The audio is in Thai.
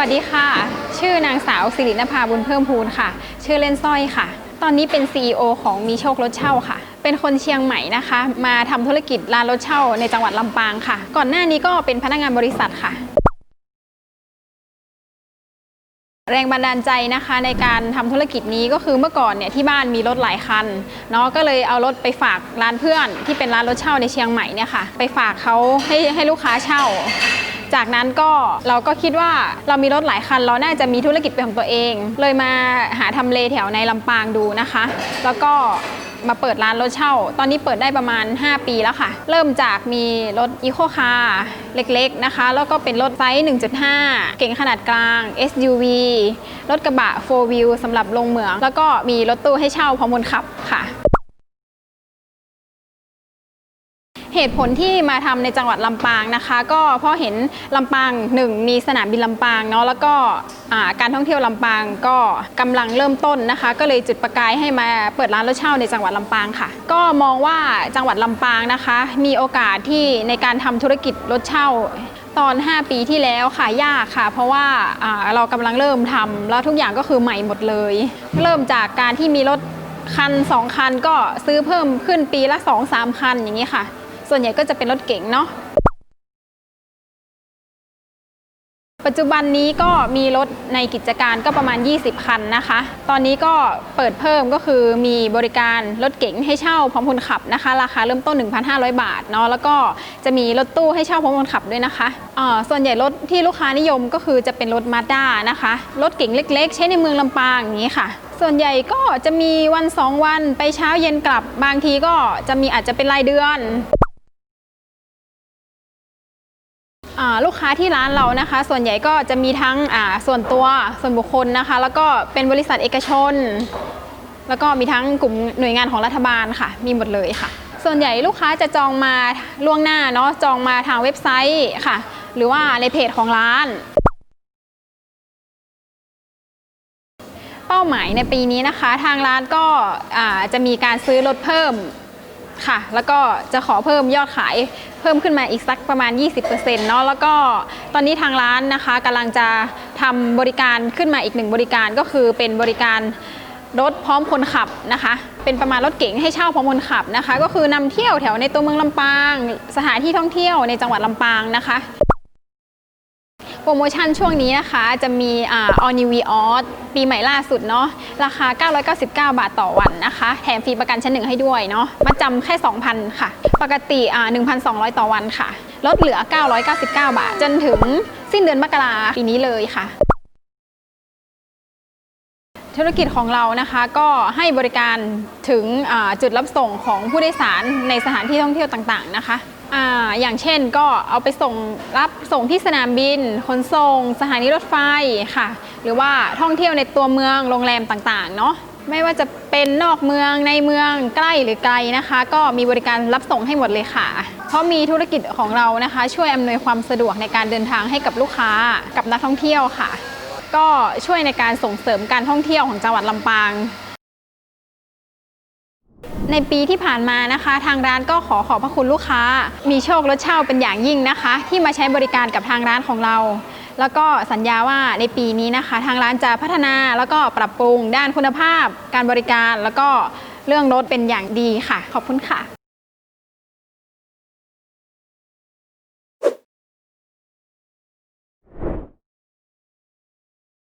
วัสดีค่ะ ชื่อนางสาวสิรินภาบุญเพิ่มพูนค่ะ ชื่อเล่นสร้อยค่ะ ตอนนี้เป็น CEO ของมีโชครถเช่าค่ะ เป็นคนเชียงใหม่นะคะ มาทำธุรกิจร้านรถเช่าในจังหวัดลำปางค่ะ ก่อนหน้านี้ก็เป็นพนักงานบริษัทค่ะ แรงบันดาลใจนะคะในการทำธุรกิจนี้ก็คือเมื่อก่อนเนี่ยที่บ้านมีรถหลายคันเนาะก็เลยเอารถไปฝากร้านเพื่อน ที่เป็นร้านรถเช่าในเชียงใหม่เนี่ยค่ะ ไปฝากเขาให้ให้ลูกค้าเช่า จากนั้นก็เราก็คิดว่าเรามีรถหลายคัน เราน่าจะมีธุรกิจเป็นของตัวเอง เลยมาหาทำเลแถวในลำปางดูนะคะ แล้วก็มาเปิดร้านรถเช่า ตอนนี้เปิดได้ประมาณ 5 ปีแล้วค่ะ เริ่มจากมีรถอีโคคาร์เล็กๆนะคะ แล้วก็เป็นรถไซส์ 1.5 เก๋งขนาดกลาง SUV รถกระบะ 4 wheel สำหรับลงเหมือง แล้วก็มีรถตู้ให้เช่าพร้อมคนขับค่ะ เหตุผลที่มาทำในจังหวัดลำปางนะคะ ก็เพราะเห็นลำปางหนึ่งมีสนามบินลำปางเนาะแล้วก็การท่องเที่ยวลำปางก็กำลังเริ่มต้นนะคะ ก็เลยจุดประกายให้มาเปิดร้านรถเช่าในจังหวัดลำปางค่ะ ก็มองว่าจังหวัดลำปางนะคะ มีโอกาสที่ในการทำธุรกิจรถเช่าตอน 5 ปีที่แล้วค่ะยากค่ะ เพราะว่าเรากำลังเริ่มทำแล้วทุกอย่างก็คือใหม่หมดเลย เริ่มจากการที่มีรถคัน 2 คันก็ซื้อเพิ่มขึ้นปีละ 2-3 คันอย่างนี้ค่ะ ส่วนใหญ่ก็จะเป็นรถเก๋งเนาะปัจจุบันนี้ก็มีรถในกิจการก็ประมาณ 20 คันนะคะ ตอนนี้ก็เปิดเพิ่มก็คือมีบริการรถเก๋งให้เช่าพร้อมคนขับนะคะ ราคาเริ่มต้น 1,500 บาทเนาะแล้วก็จะมีรถตู้ให้เช่าพร้อมคนขับด้วยนะคะอ่าส่วนใหญ่รถที่ลูกค้านิยมก็คือจะเป็นรถมาด้านะคะรถเก๋งเล็ก ๆ ใช้ในเมืองลำปางอย่างนี้ค่ะส่วนใหญ่ก็จะมีวัน 2 วันไปเช้าเย็นกลับบางทีก็จะมีอาจจะเป็นรายเดือน ลูกค้าที่ร้านเรานะคะ ส่วนใหญ่ก็จะมีทั้งส่วนตัวส่วนบุคคลนะคะ แล้วก็เป็นบริษัทเอกชน แล้วก็มีทั้งกลุ่มหน่วยงานของรัฐบาลค่ะ มีหมดเลยค่ะ ส่วนใหญ่ลูกค้าจะจองมาล่วงหน้าเนาะจองมาทางเว็บไซต์ค่ะ หรือว่าในเพจของร้าน เป้าหมายในปีนี้นะคะ ทางร้านก็จะมีการซื้อรถเพิ่ม ค่ะ แล้วก็จะขอเพิ่มยอดขายเพิ่มขึ้นมาอีกสักประมาณ 20%เนาะแล้วก็ตอนนี้ทางร้านนะคะกำลังจะทำบริการขึ้นมาอีกหนึ่งบริการก็คือเป็นบริการรถพร้อมคนขับนะคะ เป็นประมาณรถเก๋งให้เช่าพร้อมคนขับนะคะ ก็คือนำเที่ยวแถวในตัวเมืองลำปาง สถานที่ท่องเที่ยวในจังหวัดลำปางนะคะ โปรโมชั่นช่วงนี้นะคะจะมีอ่า All New v o s ปีใหม่ล่าสุดเนาะราคา 999 บาทต่อวันนะคะ แถมฟรีประกันชั้นหนึ่งให้ด้วยเนาะมาจำแค่ 2,000 ค่ะ ปกติอ่า1,200 ต่อวันค่ะ ลดเหลือ 999 บาท จนถึงสิ้นเดือนมกราปีนี้เลยค่ะธุรกิจของเรานะคะก็ให้บริการถึงจุดรับส่งของผู้โดยสารในสถานที่ท่องเที่ยวต่างๆนะคะ อาอย่างเช่นก็เอาไปส่งรับส่งที่สนามบิน ขนส่ง สถานีรถไฟค่ะ หรือว่าท่องเที่ยวในตัวเมืองโรงแรมต่างๆเนาะไม่ว่าจะเป็นนอกเมืองในเมืองใกล้หรือไกลนะคะ ก็มีบริการรับส่งให้หมดเลยค่ะ เพราะมีธุรกิจของเรานะคะ ช่วยอำนวยความสะดวกในการเดินทางให้กับลูกค้ากับนักท่องเที่ยวค่ะ ก็ช่วยในการส่งเสริมการท่องเที่ยวของจังหวัดลำปาง ในปีที่ผ่านมานะคะ ทางร้านก็ขอขอบพระคุณลูกค้า มีโชครถเช่าเป็นอย่างยิ่งนะคะ ที่มาใช้บริการกับทางร้านของเรา แล้วก็สัญญาว่าในปีนี้นะคะ ทางร้านจะพัฒนาแล้วก็ปรับปรุงด้านคุณภาพ การบริการแล้วก็เรื่องรถเป็นอย่างดีค่ะ ขอบคุณค่ะ